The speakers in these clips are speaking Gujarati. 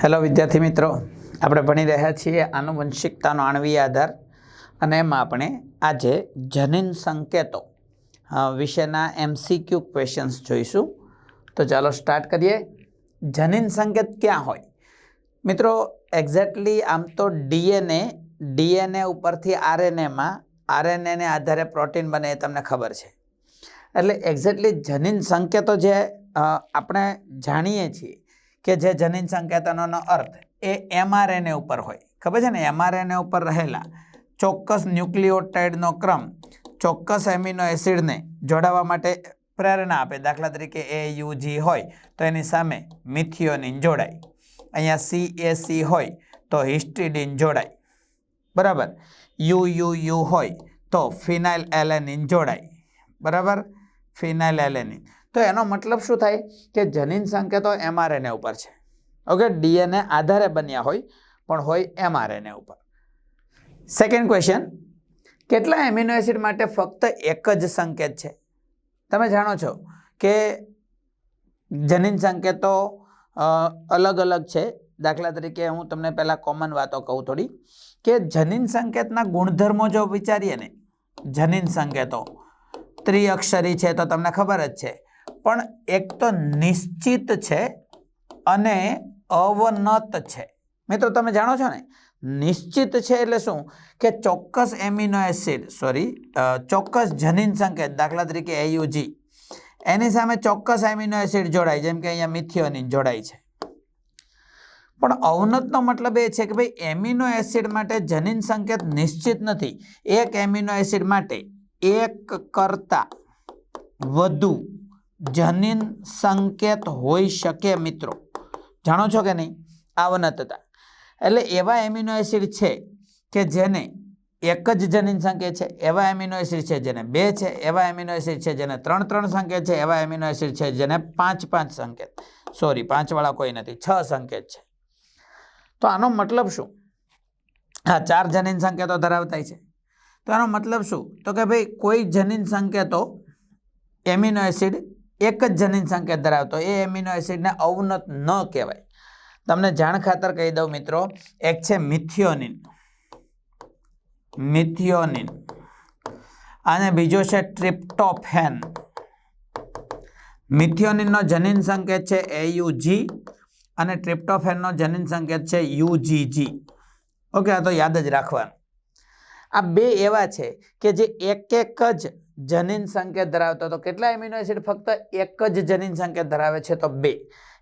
હેલો વિદ્યાર્થી મિત્રો, આપણે ભણી રહ્યા છીએ આનુવંશિકતાનો આણવીય આધાર અને એમાં આપણે આજે જનીન સંકેતો વિશેના એમસીક્યુ ક્વેશ્ચન્સ જોઈશું. તો ચાલો સ્ટાર્ટ કરીએ. જનીન સંકેત ક્યાં હોય? મિત્રો એક્ઝેક્ટલી આમ તો ડીએનએ ડીએનએ ઉપરથી આરએનએમાં આરએનએને આધારે પ્રોટીન બને એ તમને ખબર છે. એટલે એક્ઝેક્ટલી જનીન સંકેતો જે આપણે જાણીએ છીએ કે જે જનીન સંકેતનોનો અર્થ એ એમઆરએનએ ઉપર હોય. ખબર છે ને? એમઆરએનએ ઉપર રહેલા ચોક્કસ ન્યુક્લિયોટાઇડનો ક્રમ ચોક્કસ એમિનો એસિડને જોડાવા માટે પ્રેરણા આપે. દાખલા તરીકે એ યુજી હોય તો એની સામે મિથિયોનિન જોડાય. અહીંયા સી એ સી હોય તો હિસ્ટિડિન જોડાય. બરાબર? યુ યુ યુ હોય તો ફિનાઇલ એલેનિન જોડાય. બરાબર? Phenyl alanine. તો એનો મતલબ શું થાય કે જનીન સંકેતો એમઆરએનએ ઉપર છે. ઓકે ડીએનએ આધારે બન્યા હોય, પણ હોય એમઆરએનએ ઉપર. સેકન્ડ ક્વેશ્ચન કેટલા એમિનો એસિડ માટે ફક્ત એક જ સંકેત છે? તમે જાણો છો કે જનીન સંકેતો અલગ અલગ છે. દાખલા તરીકે હું તમને પહેલાં કોમન વાતો કહું થોડી કે જનીન સંકેતના ગુણધર્મો જો વિચારીએ ને, જનીન સંકેતો ત્રિઅક્ષરી છે તો તમને ખબર જ છે. પણ એક તો નિશ્ચિત છે અને અવનત છે. મિત્રો, તમે જાણો છો ને? નિશ્ચિત છે એટલે શું? કે ચોક્કસ એમિનો એસિડ સોરી ચોક્કસ જનીન સંકેત, દાખલા તરીકે એયુજી એની સામે ચોક્કસ એમિનો એસિડ જોડાય, જેમ કે અહીંયા મિથિયોનિન જોડાય છે. પણ અવનતનો મતલબ એ છે કે ભાઈ, એમિનો એસિડ માટે જનીન સંકેત નિશ્ચિત નથી. એક એમિનો એસિડ માટે એક કરતા વધુ જનીન સંકેત હોઈ શકે મિત્રો. જાણો છો કે નહીં? આવનતતા એટલે એવા એમિનો એસિડ છે કે જેને એક જ જનીન સંકેત છે, એવા એમિનો એસિડ છે જેને બે છે, એવા એમિનો એસિડ છે જેને ત્રણ ત્રણ સંકેત છે, એવા એમિનો એસિડ છે જેને પાંચ પાંચ સંકેત. સોરી પાંચવાળા કોઈ નથી, છ સંકેત છે. તો આનો મતલબ શું? હા, ચાર જનીન સંકેતો ધરાવતા છે. તો આનો મતલબ શું? તો કે ભાઈ કોઈ જનીન સંકેતો એમિનો એસિડ એક જ જનીન સંકેત ધરાવતો એ એમિનો એસિડને અવનત ન કહેવાય. તમને જાણ ખાતર કહી દઉં મિત્રો, એક છે મિથિયોનિન. મિથિયોનિન. અને બીજો છે ટ્રિપ્ટોફેન. મિથિયોનિનનો જનીન સંકેત છે એયુજી અને ટ્રિપ્ટોફેનનો જનીન સંકેત છે યુજીજી ઓકે, આ તો યાદ જ રાખવાનું. આ બે એવા છે કે જે એક એક જ જનીન સંકેત ધરાવતો તો કેટલા એમિનો એસિડ ફક્ત એક જ જનીન સંકેત ધરાવે છે? તો બે.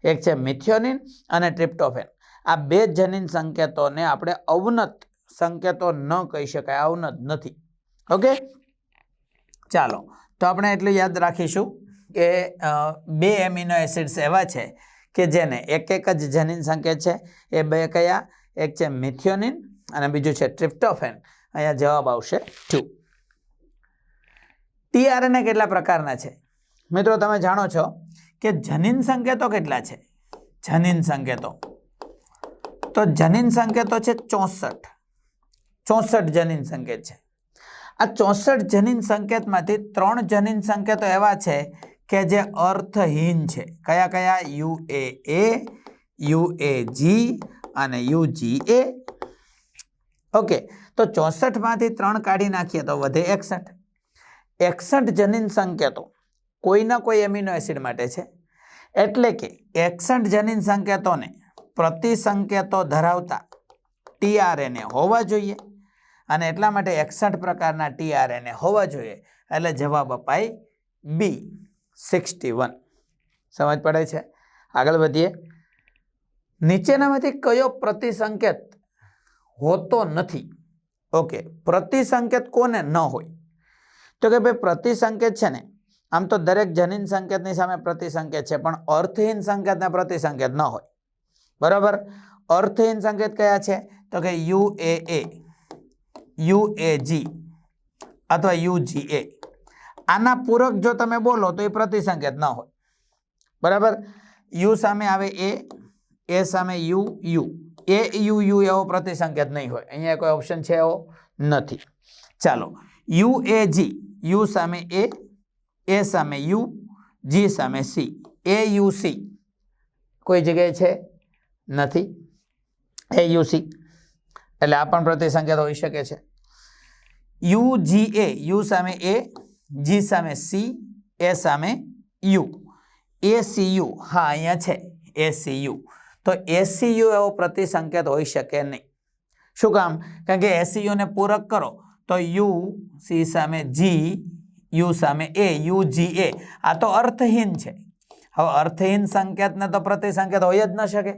એક છે મિથિયોનિન અને ટ્રિપ્ટોફેન. આ બે જનીન સંકેતોને આપણે અવનત સંકેતો ન કહી શકાય. અવનત નથી. ઓકે? ચાલો. તો આપણે એટલું યાદ રાખીશું કે બે એમિનો એસિડ્સ એવા છે કે જેને એક એક જ જનીન સંકેત છે. એ બે કયા? એક છે મિથિયોનિન અને બીજું છે ટ્રિપ્ટોફેન. અહીંયા જવાબ આવશે ટુ ટીઆરએનએ કેટલા પ્રકારના છે? મિત્રો, તમે જાણો છો કે જનીન સંકેતો કેટલા છે? જનીન સંકેતો. તો જનીન સંકેતો છે ચોસઠ. ચોસઠ જનીન સંકેત છે. આ ચોસઠ જનીન સંકેતમાંથી ત્રણ જનીન સંકેતો એવા છે કે જે અર્થહીન છે. કયા કયા? You A A, U A G અને યુ જી એ. ઓકે, તો ચોસઠમાંથી ત્રણ કાઢી નાખીએ તો વધે એકસઠ. એકસઠ જનીન સંકેતો કોઈના કોઈ એમિનો એસિડ માટે છે. એટલે કે એકસઠ જનીન સંકેતોને પ્રતિ સંકેતો ધરાવતા ટીઆરએનએ હોવા જોઈએ અને એટલા માટે એકસઠ પ્રકારના ટીઆરએનએ હોવા જોઈએ. એટલે જવાબ અપાય બી સિક્સટી વન. સમજ પડે છે? આગળ વધીએ. નીચેનામાંથી કયો પ્રતિસંકેત હોતો નથી? ઓકે, પ્રતિસંકેત કોને ન હોય? તો કે ભાઈ પ્રતિસંકેત છે ને, આમ તો દરેક જનીન સંકેતની સામે પ્રતિસંકેત છે, પણ અર્થહીન સંકેતને પ્રતિસંકેત ન હોય. બરાબર? અર્થહીન સંકેત કયા છે? તો કે you A A, U A જી અથવા યુ જી એ. આના પૂરક જો તમે બોલો તો એ પ્રતિસંકેત ન હોય. બરાબર? યુ સામે આવે એ એ સામે U U. A, U U એવો પ્રતિસંકેત નહીં હોય. અહીંયા કોઈ ઓપ્શન છે એવો નથી. ચાલો. યુ એ જી યુ સામે એ એ સામે યુ, જી સામે સી. એ, યુ, સી. કોઈ જગ્યાએ છે? નથી. A, U, C. એટલે આ પણ પ્રતિસંકેત હોઈ શકે છે. You, G, A. યુ સામે એ, જી સામે સી, એ સામે યુ. A, C, you. હા, અહીંયા છે. A, C, U. તો એસીયુ એવો પ્રતિસંકેત હોઈ શકે નહીં. શું કામ? કારણ કે એસીયુને પૂરક કરો. તો યુ, સી સામે જી, યુ સામે એ, યુ, જી, એ. આ તો અર્થહીન છે. હવે અર્થહીન સંકેતને તો પ્રતિસંકેત હોય જ ન શકે.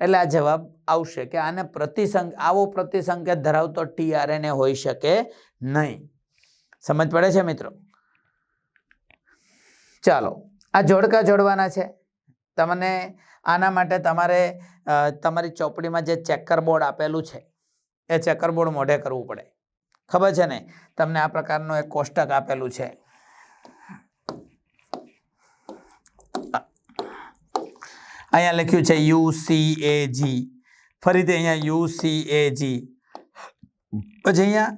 એટલે આ જવાબ આવશે કે આને પ્રતિસંક, આવો પ્રતિસંકેત ધરાવતો ટીઆરએનએ હોઈ શકે નહીં. સમજ પડે છે મિત્રો? ચાલો, આ જોડકા જોડવાના છે. તમને આના માટે તમારે તમારી ચોપડીમાં જે ચેકર બોર્ડ આપેલું છે, એ ચેકર બોર્ડ મોઢે કરવું પડે. ખબર છે ને? તમને આ પ્રકારનું એક કોષ્ટક આપેલું છે. અહીંયા લખ્યું છે યુસીએજી ફરીથી અહીંયા યુ સી યુસીએજી પછી અહીંયા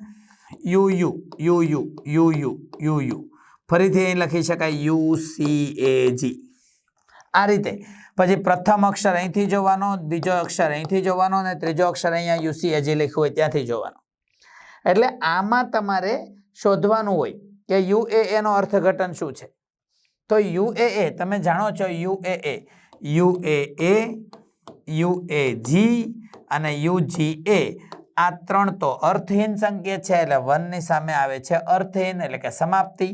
U U U U U U U U. ફરીથી અહીં લખી શકાય યુ સી એ જી. આ રીતે. પછી પ્રથમ અક્ષર અહીંથી જોવાનો, બીજો અક્ષર અહીંથી જોવાનો અને ત્રીજો અક્ષર અહીંયા યુસીએજી લખ્યું હોય ત્યાંથી જોવાનો. એટલે આમાં તમારે શોધવાનું હોય કે યુએએ નો અર્થઘટન શું છે? તો યુએએ, તમે જાણો છો યુએએ યુએએ, યુએજી અને યુજીએ, આ ત્રણ તો અર્થહીન સંકેત છે, એટલે વનની સામે આવે છે અર્થહીન, એટલે કે સમાપ્તિ,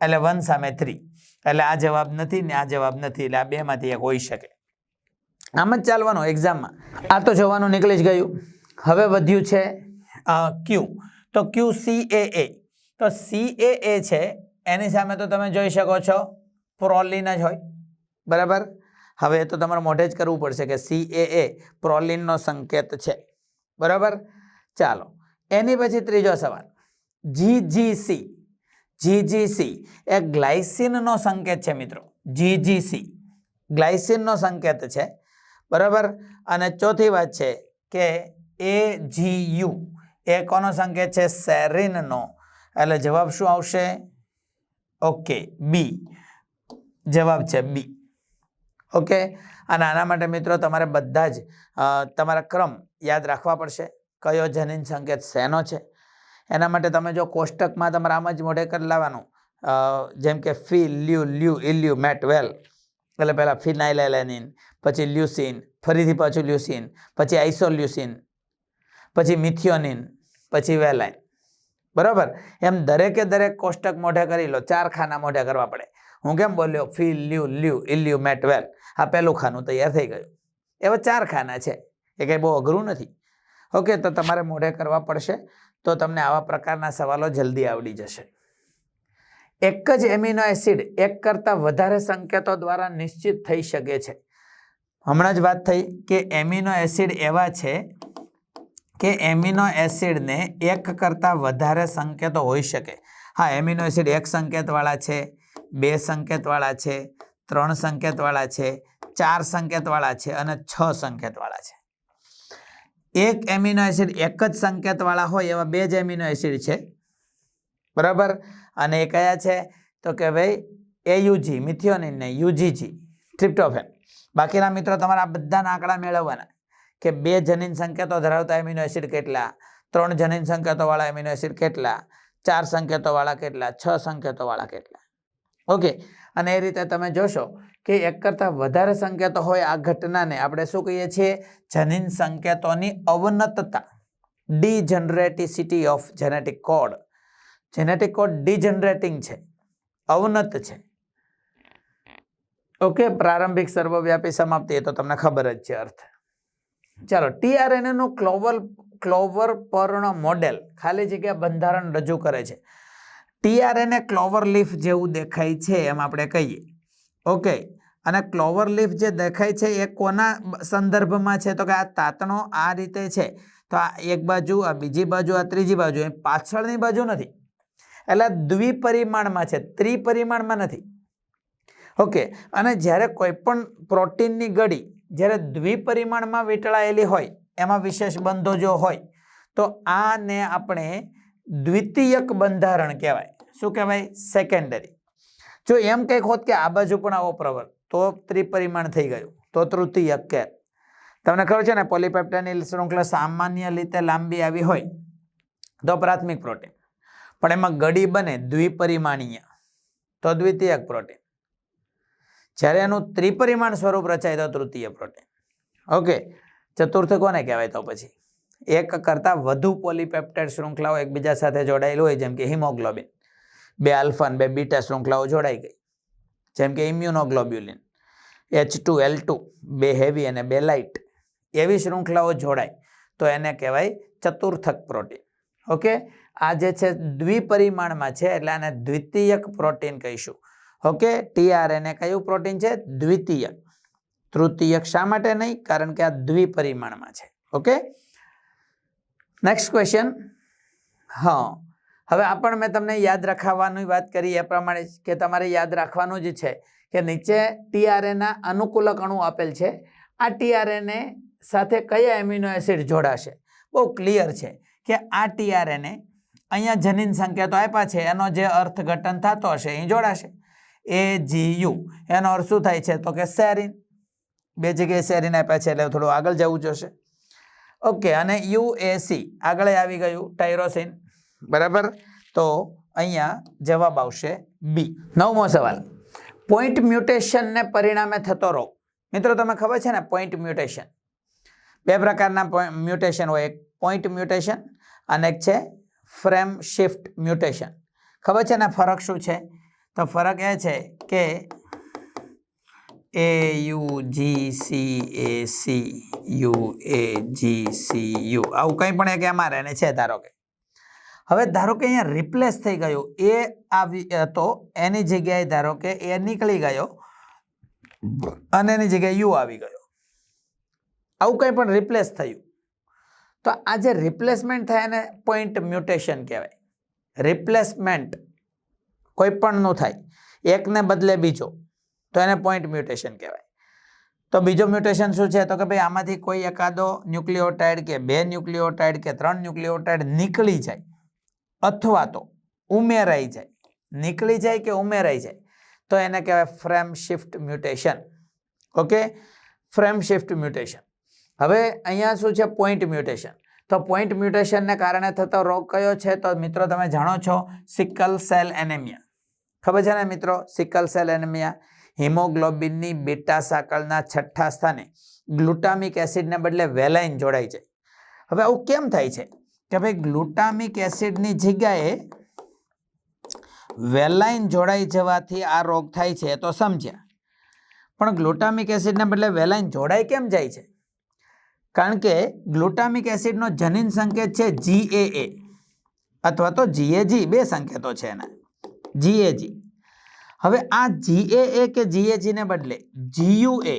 એટલે વન સામે થ્રી એટલે આ જવાબ નથી ને આ જવાબ નથી, એટલે આ બેમાંથી એક હોઈ શકે. આમ જ ચાલવાનું એક્ઝામમાં આ તો જોવાનું નીકળી જ ગયું. હવે વધ્યું છે ક્યુ તો ક્યુ સી એ એ તો સી એ એ છે, એની સામે તો તમે જોઈ શકો છો, પ્રોલિન જ હોય. બરાબર? હવે તો તમારે મોઢે જ કરવું પડશે કે સી એ એ પ્રોલિનનો સંકેત છે. બરાબર? ચાલો. એની પછી ત્રીજો સવાલ. જી જી સી જીજીસી એ ગ્લાયસિનનો સંકેત છે મિત્રો. જીજીસી ગ્લાયસિનનો સંકેત છે. બરાબર? અને ચોથી વાત છે કે એ જી યુ એ કોનો સંકેત છે? સેરિનનો. એટલે જવાબ શું આવશે? Okay, B. જવાબ છે બી. ઓકે? અને આના માટે મિત્રો તમારે બધા જ તમારા ક્રમ યાદ રાખવા પડશે. કયો જનીન સંકેત શેનો છે? એના માટે તમે જો કોષ્ટકમાં તમારે આમ જ મોઢે કરી લાવવાનું. જેમ કે fee leu leu, ileu, met, વેલ. એટલે પહેલાં ફિનાઇલેલેનિન, પછી લ્યુસિન, ફરીથી પાછું લ્યુસિન, પછી આઇસોલ્યુસિન, પછી મિથિયોનિન. પછી વેલાઈન બરાબર? એમ દરેકે દરેક કોષ્ટક મોઢે કરી લો, ચાર ખાના મોઢે કરવા પડે. હું કેમ બોલ્યો? Phe leu leu ileu met, val. આ પહેલું ખાનું તૈયાર થઈ ગયું. એવા ચાર ખાના છે. એ કંઈ બહુ અઘરું નથી. ઓકે, તો તમારે મોઢે કરવા પડશે. તો તમને આવા પ્રકારના સવાલો જલ્દી આવડી જશે. એક જ એમિનો એસિડ એક કરતાં વધારે સંકેતો દ્વારા નિશ્ચિત થઈ શકે છે. હમણાં જ વાત થઈ કે એમિનો એસિડ એવા છે કે એમિનો એસિડને એક કરતાં વધારે સંકેતો હોઈ શકે. હા, એમિનો એસિડ એક સંકેતવાળા છે, બે સંકેતવાળા છે, ત્રણ સંકેતવાળા છે, ચાર સંકેતવાળા છે અને છ સંકેતવાળા છે. એક એમિનો એસિડ એક જ સંકેતવાળા હોય એવા બે જ એમિનો એસિડ છે. બરાબર? અને એ કયા છે? તો કે ભાઈ એયુજી મિથિયોનિન ને યુજીજી ટ્રિપ્ટોફેન. બાકીના મિત્રો તમારા બધાના આંકડા મેળવવાના. કે બે જનીન સંકેતો ધરાવતા એમિનો એસિડ કેટલા? ત્રણ જનીન સંકેતોવાળા એમિનો એસિડ કેટલા? ચાર સંકેતોવાળા કેટલા? છ સંકેતોવાળા કેટલા? ઓકે અને એ રીતે તમે જોશો કે એક કરતાં વધારે સંકેતો હોય આ ઘટનાને આપણે શું કહીએ છીએ? જનીન સંકેતોની અવનતતા. Degeneracy of genetic code genetic code degenerating છે. અવનત છે. ઓકે પ્રારંભિક સર્વવ્યાપી સમાપ્તિ. એ તો તમને ખબર જ છે અર્થ. ચાલો, ટીઆરએનએ નું ક્લોવર ક્લોવર પર્ણ મોડેલ ખાલી જગ્યા બંધારણ રજૂ કરે છે. ટીઆરએનએ ક્લોવર લીફ જેવું દેખાય છે એમ આપણે કહીએ. ઓકે, અને ક્લોવર લીફ જે દેખાય છે એ કોના સંદર્ભમાં છે? તો કે આ તાતણો આ રીતે છે. તો આ એક બાજુ, આ બીજી બાજુ, આ ત્રીજી બાજુ એ પાછળની બાજુ નથી. એટલે દ્વિપરિમાણમાં છે, ત્રિપરિમાણમાં નથી. ઓકે, અને જ્યારે કોઈ પણ પ્રોટીનની ગળી જ્યારે દ્વિપરિમાણમાં વીંટળાયેલી હોય, એમાં વિશેષ બંધો જો હોય, તો આને આપણે દ્વિતીયક બંધારણ કહેવાય. શું કહેવાય? સેકન્ડરી જો એમ કંઈક હોત કે આ બાજુ પણ આવો પ્રવર, તો ત્રિપરિમાણ થઈ ગયું. તો તૃતીયક કે. તમને ખબર છે ને, પોલીપેપ્ટાઇડની શૃંખલા સામાન્ય રીતે લાંબી આવી હોય, તો પ્રાથમિક પ્રોટીન. પણ એમાં ગડી બને દ્વિપરિમાણીય. તો દ્વિતીયક પ્રોટીન. જ્યારે એનું ત્રિપરિમાણ સ્વરૂપ રચાય તો તૃતીય પ્રોટીન ઓકે ચતુર્થ કોને કહેવાય તો પછી? એક કરતાં વધુ પોલીપેપ્ટાઇડ શૃંખલાઓ એકબીજા સાથે જોડાયેલી હોય, જેમ કે હિમોગ્લોબિન. બે આલ્ફા બે બીટા શૃંખલાઓ જોડાઈ ગઈ, જેમ કે immunoglobulin. H two L two, બે હેવી અને બે લાઇટ, એવી શૃંખલાઓ જોડાય, તો એને કહેવાય ચતુર્થક પ્રોટીન. ઓકે, આ જે છે દ્વિપરિમાણમાં છે, એટલે આને દ્વિતીયક પ્રોટીન કહીશું. ઓકે, ટીઆરએનએ કયું પ્રોટીન છે? દ્વિતીયક તૃતીયક શા માટે નહીં? કારણ કે આ દ્વિપરિમાણમાં છે. ઓકે? નેક્સ્ટ ક્વેશ્ચન હા. હવે આ પણ મેં તમને યાદ રાખવાની વાત કરી એ પ્રમાણે કે તમારે યાદ રાખવાનું જ છે કે નીચે ટીઆરએના અનુકૂલક અણુ આપેલ છે. આ ટીઆરએનએ સાથે કયા એમિનો એસિડ જોડાશે? બહુ ક્લિયર છે કે આ ટીઆરએનએ અહીંયા જનીન સંકેતો આપ્યા છે. એનો જે અર્થઘટન થતો હશે અહીં જોડાશે. એ જી યુ એનો અર્થ શું થાય છે? તો કે સેરિન. બે જગ્યાએ સેરિન આપ્યા છે, એટલે થોડું આગળ જવું જોશે. ઓકે, અને યુ એ સી. આગળ આવી ગયું, ટાયરોસિન. બરાબર? તો અહીંયા જવાબ આવશે બી. નવમો સવાલ. પોઈન્ટ મ્યુટેશનને પરિણામે થતો રોગ. મિત્રો તમે ખબર છે ને, પોઈન્ટ મ્યુટેશન? બે પ્રકારના મ્યુટેશન હોય. એક પોઈન્ટ મ્યુટેશન, અને એક છે ફ્રેમ શિફ્ટ મ્યુટેશન. ખબર છે ને, ફરક શું છે? તો ફરક એ છે કે A U G C A C U A G C U આવું કંઈ પણ એક એમાં રહે છે ધારો કે. હવે ધારો કે અહીંયા રિપ્લેસ થઈ ગયું. એ આવી હતો એની જગ્યાએ ધારો કે એ નીકળી ગયો અને એની જગ્યાએ યુ આવી ગયો. આવું કંઈ પણ રિપ્લેસ થયું. તો આ જે રિપ્લેસમેન્ટ થાય એને પોઈન્ટ મ્યુટેશન કહેવાય. રિપ્લેસમેન્ટ કોઈ પણનું થાય. એકને બદલે બીજો. તો એને પોઈન્ટ મ્યુટેશન કહેવાય. તો બીજો મ્યુટેશન શું છે? તો કે ભાઈ આમાંથી કોઈ એકાદો ન્યુક્લિયોટાઇડ કે બે ન્યુક્લિયોટાઇડ કે ત્રણ ન્યુક્લિયોટાઇડ નીકળી જાય. અથવા તો ઉમેરાઈ જાય. નીકળી જાય કે ઉમેરાઈ જાય? તો એને કહેવાય frame shift mutation. Okay? Frame shift mutation. હવે અહીંયા શું છે? પોઈન્ટ મ્યુટેશન તો પોઈન્ટ મ્યુટેશનને કારણે થતો રોગ કયો છે? તો મિત્રો તમે જાણો છો સિકલ સેલ એનેમિયા. ખબર છે ને મિત્રો? સિકલ સેલ એનેમિયા હિમોગ્લોબિનની બીટા સાકળના છઠ્ઠા સ્થાને ગ્લુટામિક એસિડને બદલે વેલાઇન જોડાઈ જાય હવે આવું કેમ થાય છે? કે ભાઈ ગ્લુટામિક એસિડની જગ્યાએ વેલાઇન જોડાઈ જવાથી આ રોગ થાય છે તો સમજ્યા. પણ ગ્લુટામિક એસિડને બદલે વેલાઇન જોડાઈ કેમ જાય છે? કારણ કે ગ્લુટામિક એસિડનો જનીન સંકેત છે જીએએ અથવા તો જીએજી બે સંકેતો છે એના. જીએજી હવે આ જીએએ કે જીએજીને બદલે જીયુએ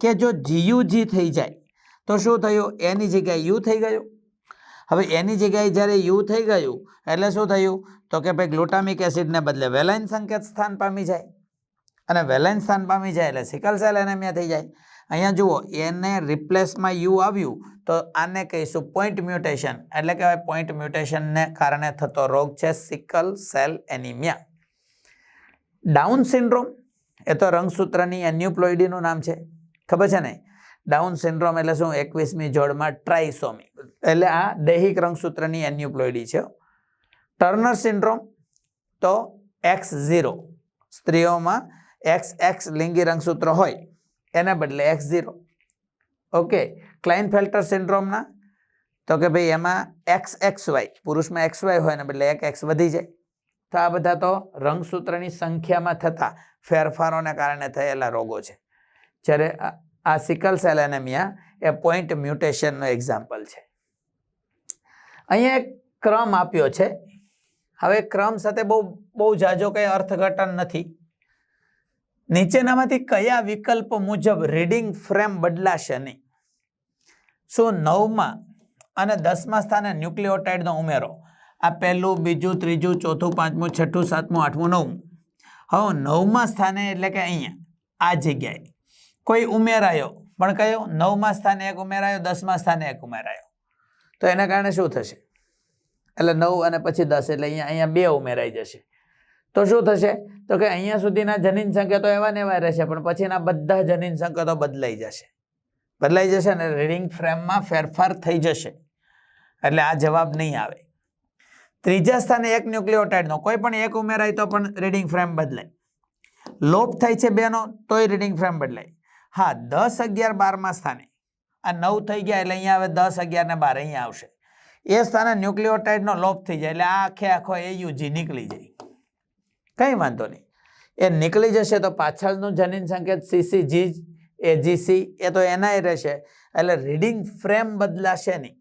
કે જો જીયુજી થઈ જાય, તો શું થયું? એની જગ્યાએ યુ થઈ ગયું. હવે એની જગ્યાએ જ્યારે યુ થઈ ગયું, એટલે શું થયું? તો કે ભાઈ ગ્લુટામિક એસિડને બદલે વેલાઇન સંકેત સ્થાન પામી જાય. અને વેલાઇન સ્થાન પામી જાય એટલે સિકલ સેલ એનેમિયા થઈ જાય. અહીંયા જુઓ, એને રિપ્લેસમાં યુ આવ્યું, તો આને કહીશું પોઈન્ટ મ્યુટેશન એટલે કહેવાય પોઈન્ટ મ્યુટેશનને કારણે થતો રોગ છે sickle cell anaemia down syndrome એ તો રંગસૂત્રની એન્યુપ્લોઇડીનું નામ છે. ખબર છે ને? ડાઉન સિન્ડ્રોમ એટલે શું? એકવીસમી જોડમાં ટ્રાઇસોમી એટલે આ દૈહિક રંગસૂત્રની એન્યુપ્લોઇડી છે. ટર્નર સિન્ડ્રોમ તો એક્સ ઝીરો સ્ત્રીઓમાં એક્સ એક્સ લિંગી રંગસૂત્ર હોય. એને બદલે એક્સ ઝીરો ઓકે ક્લાઇનફેલ્ટર સિન્ડ્રોમના તો કે ભાઈ એમાં એક્સ એક્સ વાય પુરુષમાં એક્સ વાય હોય ને બદલે એક એક્સ વધી જાય. તો આ બધા તો રંગસૂત્રની સંખ્યામાં થતા ફેરફારોને કારણે થયેલા રોગો છે. જ્યારે આ સિકલ સેલ એનેમિયા એ પોઈન્ટ મ્યુટેશનનો એક્ઝામ્પલ છે. અહીંયા એક ક્રમ આપ્યો છે. હવે ક્રમ સાથે બહુ બહુ જાજો કંઈ અર્થઘટન નથી. નીચેનામાંથી કયા વિકલ્પ મુજબ રીડિંગ ફ્રેમ બદલાશે નહીં? શું નવમાં અને દસમા સ્થાને ન્યુક્લિયોટાઇડનો ઉમેરો? આ પહેલું, બીજું, ત્રીજું, ચોથું, પાંચમું, છઠ્ઠું, સાતમું, આઠમું, નવમું. હવે નવમા સ્થાને એટલે કે અહીંયા, આ જગ્યાએ. કોઈ ઉમેરાયો? પણ કયો? નવમા સ્થાને એક ઉમેરાયો, દસમા સ્થાને એક ઉમેરાયો. તો એના કારણે શું થશે? એટલે નવ અને પછી દસ, એટલે અહીંયા અહીંયા બે ઉમેરાઈ જશે. તો શું થશે? તો કે અહીંયા સુધીના જનીન સંકેતો એવા ને એવા રહેશે, પણ પછીના બધા જનીન સંકેતો બદલાઈ જશે. બદલાઈ જશે ને રીડિંગ ફ્રેમમાં ફેરફાર થઈ જશે. એટલે આ જવાબ નહીં આવે. ત્રીજા સ્થાને એક ન્યુક્લિયોટાઇડનો કોઈ પણ એક ઉમેરાય તો પણ રીડિંગ ફ્રેમ બદલાય. લોપ થાય છે બેનો, તોય રીડિંગ ફ્રેમ બદલાય. હા, દસ અગિયાર બારમાં સ્થાને. આ નવ થઈ ગયા એટલે અહીંયા આવે દસ અગિયાર ને બાર, અહીંયા આવશે. એ સ્થાને ન્યુક્લિયોટાઇડનો લોપ થઈ જાય, એટલે આ આખે આખો એ યુજી નીકળી જાય. કંઈ વાંધો નહીં. એ નીકળી જશે તો પાછળનું જનીન સંકેત સીસીજી એજીસી એ તો એનાય રહેશે. એટલે રીડિંગ ફ્રેમ બદલાશે નહીં.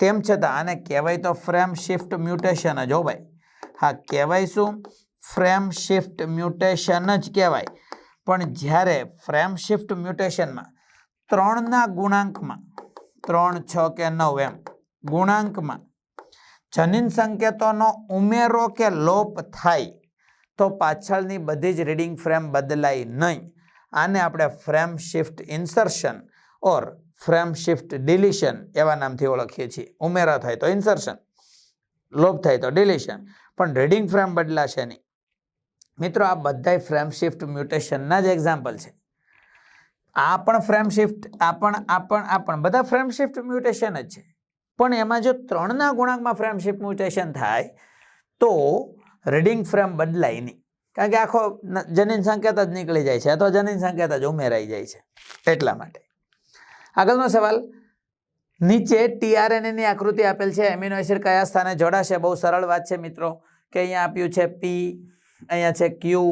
તેમ છતાં આને કહેવાય તો ફ્રેમ શિફ્ટ મ્યુટેશન જ હો ભાઈ. હા, કહેવાય શું? ફ્રેમ શિફ્ટ મ્યુટેશન જ કહેવાય. પણ જ્યારે ફ્રેમ શિફ્ટ મ્યુટેશનમાં ત્રણના ગુણાંકમાં, ત્રણ, છ કે નવ એમ, ગુણાંકમાં જનીન સંકેતોનો ઉમેરો કે લોપ થાય તો પાછળની બધી જ રીડિંગ ફ્રેમ બદલાય નહીં. આને આપણે frame shift insertion or frame shift deletion એવા નામથી ઓળખીએ છીએ. ઉમેરા થાય તો ઇન્સર્શન, લોપ થાય તો ડિલિશન, પણ રીડિંગ ફ્રેમ બદલાશે નહીં. મિત્રો, આ બધાય ફ્રેમ શિફ્ટ મ્યુટેશનના જ એક્ઝામ્પલ છે. આ પણ ફ્રેમ શિફ્ટ, આ પણ આ પણ આ પણ, બધા ફ્રેમ શિફ્ટ મ્યુટેશન જ છે. પણ એમાં જો ત્રણના ગુણાંકમાં ફ્રેમ શિફ્ટ મ્યુટેશન થાય, તો રીડિંગ ફ્રેમ બદલાય નહીં કારણ કે આખો જનીન સંકેત જ નીકળી જાય છે અથવા જનીન સંકેત જ ઉમેરાઈ જાય છે એટલા માટે. આગળનો સવાલ, નીચે ટીઆરએનએની આકૃતિ આપેલ છે. એમિનો એસિડ કયા સ્થાને જોડાશે? બહુ સરળ વાત છે મિત્રો, કે અહીંયા આપ્યું છે પી અહીંયા છે ક્યુ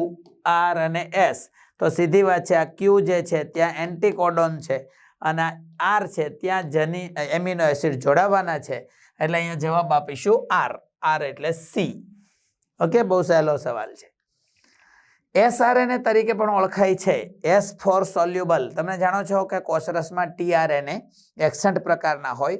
આર અને એસ તો સીધી વાત છે, આ ક્યુ જે છે ત્યાં એન્ટીકોડોન છે અને આર છે ત્યાં જની, એમિનો એસિડ જોડાવાના છે. એટલે અહીંયા જવાબ આપીશું આર આર એટલે સી ઓકે બહુ સહેલો સવાલ છે. એસઆરએનએ તરીકે પણ ઓળખાય છે. એસ ફોર સોલ્યુબલ તમે જાણો છો કે કોષરસમાં ટીઆરએનએ એક્સન્ટ પ્રકારના હોય.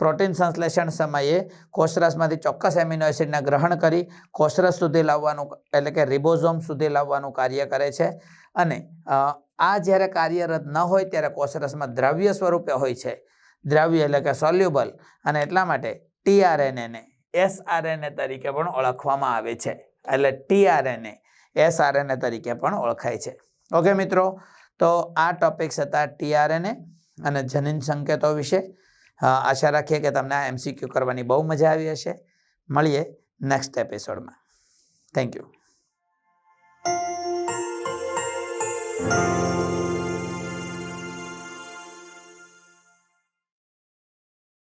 પ્રોટીન સંશ્લેષણ સમયે કોષરસમાંથી ચોક્કસ એમિનો એસિડને ગ્રહણ કરી કોષરસ સુધી લાવવાનું એટલે કે રિબોઝોમ સુધી લાવવાનું કાર્ય કરે છે. અને આ જ્યારે કાર્યરત ન હોય ત્યારે કોષરસમાં દ્રવ્ય સ્વરૂપે હોય છે. દ્રવ્ય એટલે કે સોલ્યુબલ અને એટલા માટે ટીઆરએનએને એસઆરએનએ તરીકે પણ ઓળખવામાં આવે છે. એટલે ટીઆરએનએ એસઆરએનએ તરીકે પણ ઓળખાય છે. ઓકે મિત્રો, તો આ ટોપિક્સ હતા ટીઆરએનએ અને જનીન સંકેતો વિશે. આશા રાખીએ કે તમને આ એમસીક્યુ કરવાની બહુ મજા આવી હશે. મળીએ નેક્સ્ટ એપિસોડમાં થેન્ક યુ